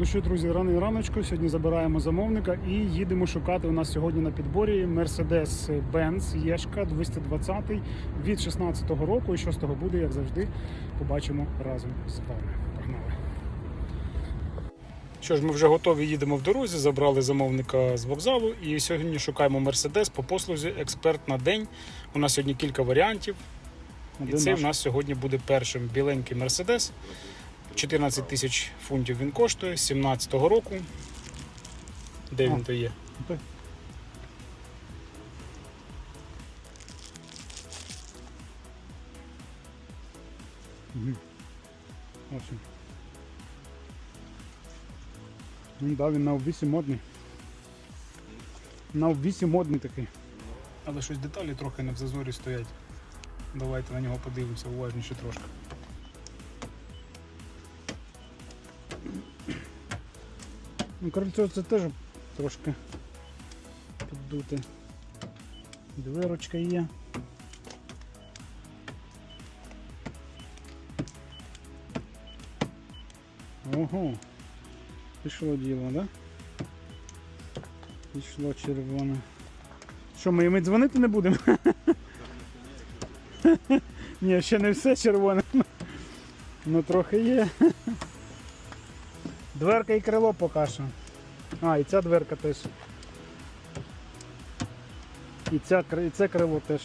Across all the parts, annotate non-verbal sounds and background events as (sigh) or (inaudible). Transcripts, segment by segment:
Ну що, друзі, раний раночку. Сьогодні забираємо замовника і їдемо шукати. У нас сьогодні на підборі Mercedes-Benz Єшка 220 від 16-го року. І що з того буде, як завжди, побачимо разом з вами. Погнали. Що ж, ми вже готові їдемо в дорозі, забрали замовника з вокзалу і сьогодні шукаємо Mercedes по послузі експерт на день. У нас сьогодні кілька варіантів. І цей в нас сьогодні буде першим біленький Mercedes. 14 тисяч фунтів він коштує, 17-го року. Де він то є? Угу. Ось він. Ну да, він на обвісі модний. На обвісі модний такий. Але щось деталі трохи не в зазорі стоять. Давайте на нього подивимося уважніше трошки. Ну, крильцо це теж трошки піддуте. Дверочка є. Ого. Пішло діло, да? Пішло червоне. Що, ми ми дзвонити не будемо? (laughs) Ні, ще не все червоне. (laughs) Ну трохи є. Дверка і крило поки що. А, і ця дверка теж. І, ця, і це крило теж.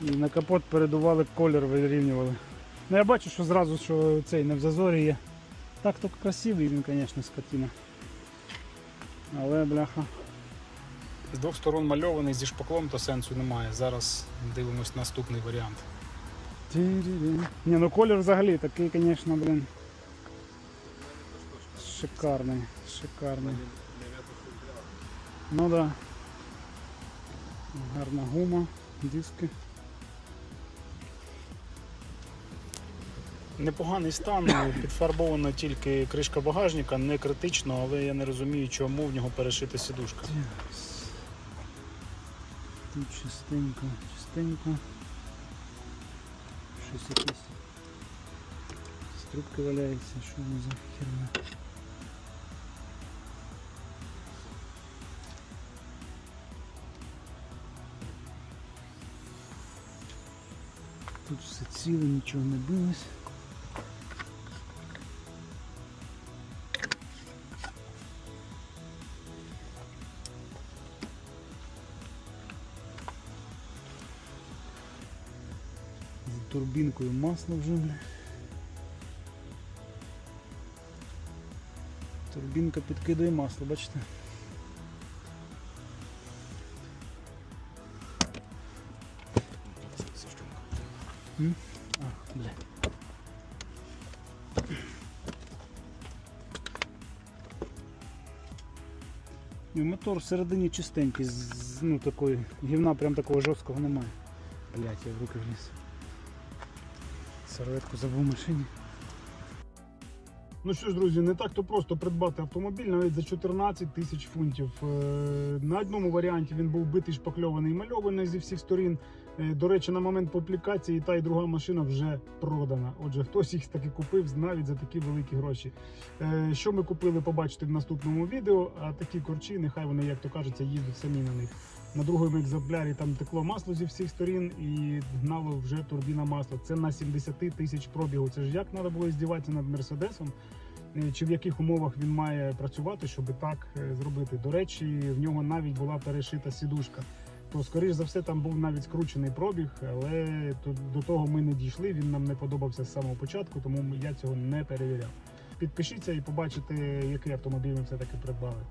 І на капот передували колір, вирівнювали. Ну я бачу, що зразу що цей не в зазорі є. Так то красивий він, звісно, скотина. Але бляха. З двох сторон мальований зі шпаклом, то сенсу немає. Зараз дивимось наступний варіант. Ні, ну колір взагалі такий, звісно, блін. Шикарний, шикарний. Ну да. Гарна гума, диски. Непоганий стан, підфарбована тільки кришка багажника, не критично, але я не розумію, чому в нього перешита сідушка. Тут чистенько, чистенько. Щось якесь. Струбки валяються, що воно за херня. Тут все ціле, нічого не билось. Турбінкою масло вже. Турбінка підкидає масло, бачите? А, бля. І мотор всередині чистенький, з- ну такої, гівна прям такого жорсткого немає. Блять, я в руки вліз. Серветку забув в машині. Ну що ж, друзі, не так то просто придбати автомобіль навіть за 14 тисяч фунтів. Е, На одному варіанті він був битий, шпакльований і мальований зі всіх сторін. Е, До речі, на момент публікації та і друга машина вже продана. Отже, хтось їх таки купив навіть за такі великі гроші. Е, Що ми купили, побачите в наступному відео. А такі корчі, нехай вони, як то кажеться, їздять самі на них. На другому екземплярі там текло масло зі всіх сторін і гнало вже турбіна масла. Це на 70 тисяч пробігу. Це ж як треба було здіватися над мерседесом. Е, Чи в яких умовах він має працювати, щоб так е, зробити? До речі, в нього навіть була перешита сідушка. То, скоріш за все, там був навіть скручений пробіг, але до того ми не дійшли. Він нам не подобався з самого початку, тому я цього не перевіряв. Підпишіться і побачите, який автомобіль ми все таки придбали.